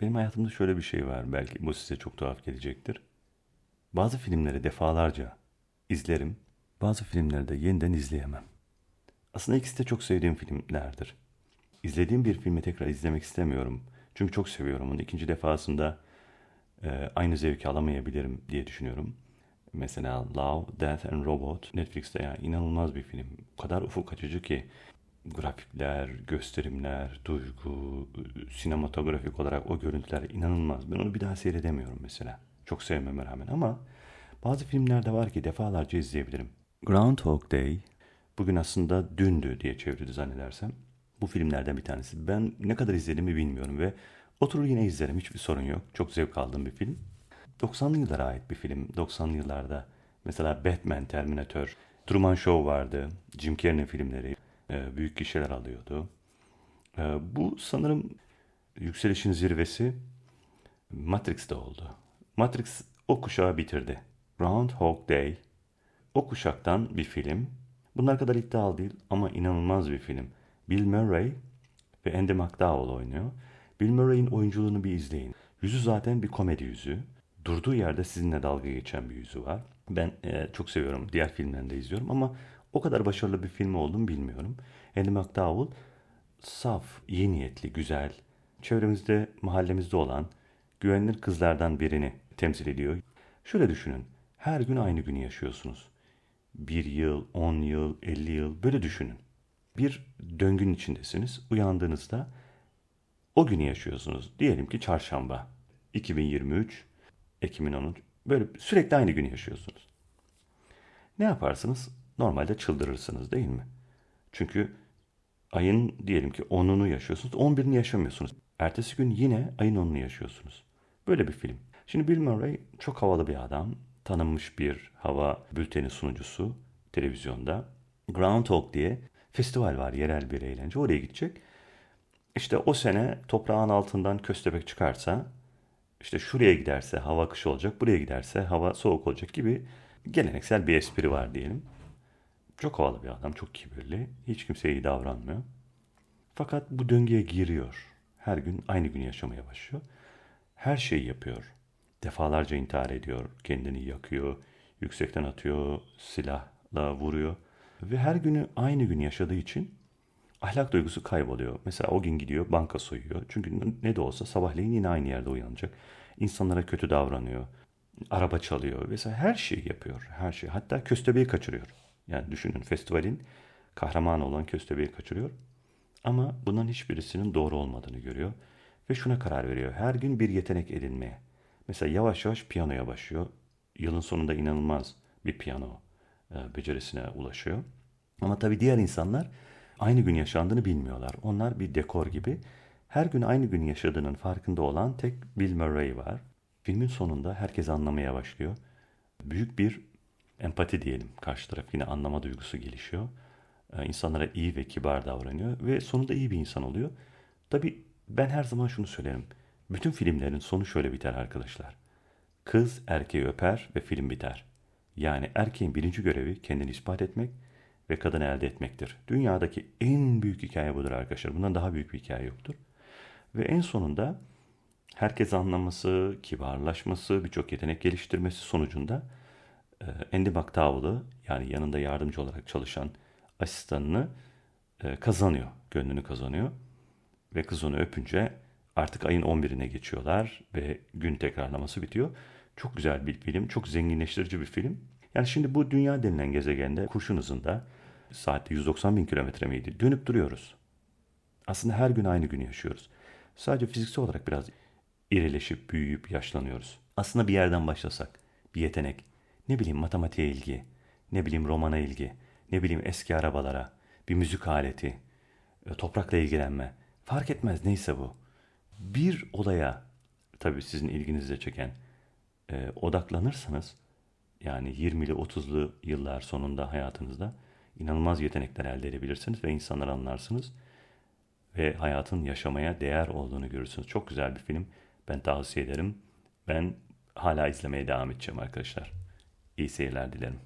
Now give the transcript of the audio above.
Benim hayatımda şöyle bir şey var. Belki bu size çok tuhaf gelecektir. Bazı filmleri defalarca izlerim. Bazı filmleri de yeniden izleyemem. Aslında ikisi de çok sevdiğim filmlerdir. İzlediğim bir filmi tekrar izlemek istemiyorum. Çünkü çok seviyorum onu. İkinci defasında e, aynı zevki alamayabilirim diye düşünüyorum. Mesela Love, Death and Robot Netflix'te yani inanılmaz bir film. O kadar ufuk açıcı ki grafikler, gösterimler, duygu, sinematografik olarak o görüntüler inanılmaz. Ben onu bir daha seyredemiyorum mesela. Çok sevmeme rağmen ama bazı filmlerde var ki defalarca izleyebilirim. Groundhog Day bugün aslında dündü diye çevrildi zannedersem. Bu filmlerden bir tanesi. Ben ne kadar izlediğimi bilmiyorum ve oturur yine izlerim hiçbir sorun yok. Çok zevk aldığım bir film. 90'lı yıllara ait bir film. 90'lı yıllarda mesela Batman, Terminator, Truman Show vardı. Jim Carrey'nin filmleri büyük kişiler alıyordu. E, bu sanırım yükselişin zirvesi Matrix'te oldu. Matrix o kuşağı bitirdi. Groundhog Day o kuşaktan bir film. Bunlar kadar iddialı değil ama inanılmaz bir film. Bill Murray ve Andy McDowell oynuyor. Bill Murray'in oyunculuğunu bir izleyin. Yüzü zaten bir komedi yüzü. Durduğu yerde sizinle dalga geçen bir yüzü var. Ben e, çok seviyorum. Diğer filmlerini de izliyorum ama o kadar başarılı bir film olduğunu bilmiyorum. Andy McDowell saf, iyi niyetli, güzel, çevremizde, mahallemizde olan güvenilir kızlardan birini temsil ediyor. Şöyle düşünün. Her gün aynı günü yaşıyorsunuz. Bir yıl, on yıl, elli yıl böyle düşünün. Bir döngünün içindesiniz. Uyandığınızda o günü yaşıyorsunuz. Diyelim ki çarşamba. 2023, Ekim'in 10'u. Böyle sürekli aynı günü yaşıyorsunuz. Ne yaparsınız? Normalde çıldırırsınız değil mi? Çünkü ayın diyelim ki 10'unu yaşıyorsunuz. 11'ini yaşamıyorsunuz. Ertesi gün yine ayın 10'unu yaşıyorsunuz. Böyle bir film. Şimdi Bill Murray çok havalı bir adam. Tanınmış bir hava bülteni sunucusu televizyonda. Groundhog diye festival var, yerel bir eğlence. Oraya gidecek. İşte o sene toprağın altından köstebek çıkarsa, işte şuraya giderse hava kış olacak, buraya giderse hava soğuk olacak gibi geleneksel bir espri var diyelim. Çok havalı bir adam, çok kibirli. Hiç kimseye iyi davranmıyor. Fakat bu döngüye giriyor. Her gün aynı günü yaşamaya başlıyor. Her şeyi yapıyor. Defalarca intihar ediyor, kendini yakıyor, yüksekten atıyor, silahla vuruyor. Ve her günü aynı gün yaşadığı için ahlak duygusu kayboluyor. Mesela o gün gidiyor banka soyuyor. Çünkü ne de olsa sabahleyin yine aynı yerde uyanacak. İnsanlara kötü davranıyor. Araba çalıyor vesaire her şeyi yapıyor. Her şey. Hatta köstebeği kaçırıyor. Yani düşünün festivalin kahramanı olan köstebeği kaçırıyor. Ama bunların hiçbirisinin doğru olmadığını görüyor. Ve şuna karar veriyor. Her gün bir yetenek edinmeye. Mesela yavaş yavaş piyanoya başlıyor. Yılın sonunda inanılmaz bir piyano e, becerisine ulaşıyor. Ama tabii diğer insanlar aynı gün yaşandığını bilmiyorlar. Onlar bir dekor gibi. Her gün aynı gün yaşadığının farkında olan tek Bill Murray var. Filmin sonunda herkes anlamaya başlıyor. Büyük bir empati diyelim. Karşı taraf yine anlama duygusu gelişiyor. Ee, insanlara iyi ve kibar davranıyor ve sonunda iyi bir insan oluyor. Tabii ben her zaman şunu söylerim. Bütün filmlerin sonu şöyle biter arkadaşlar. Kız erkeği öper ve film biter. Yani erkeğin birinci görevi kendini ispat etmek ve kadını elde etmektir. Dünyadaki en büyük hikaye budur arkadaşlar. Bundan daha büyük bir hikaye yoktur. Ve en sonunda herkes anlaması, kibarlaşması, birçok yetenek geliştirmesi sonucunda e, Andy McDowell'ı yani yanında yardımcı olarak çalışan asistanını e, kazanıyor. Gönlünü kazanıyor. Ve kız onu öpünce artık ayın 11'ine geçiyorlar ve gün tekrarlaması bitiyor. Çok güzel bir film, çok zenginleştirici bir film. Yani şimdi bu dünya denilen gezegende kurşun hızında saatte 190 bin kilometre miydi? Dönüp duruyoruz. Aslında her gün aynı günü yaşıyoruz. Sadece fiziksel olarak biraz irileşip, büyüyüp yaşlanıyoruz. Aslında bir yerden başlasak, bir yetenek, ne bileyim matematiğe ilgi, ne bileyim romana ilgi, ne bileyim eski arabalara, bir müzik aleti, e, toprakla ilgilenme. Fark etmez neyse bu. Bir olaya tabii sizin ilginizi çeken e, odaklanırsanız yani 20'li 30'lu yıllar sonunda hayatınızda inanılmaz yetenekler elde edebilirsiniz ve insanları anlarsınız ve hayatın yaşamaya değer olduğunu görürsünüz. Çok güzel bir film. Ben tavsiye ederim. Ben hala izlemeye devam edeceğim arkadaşlar. İyi seyirler dilerim.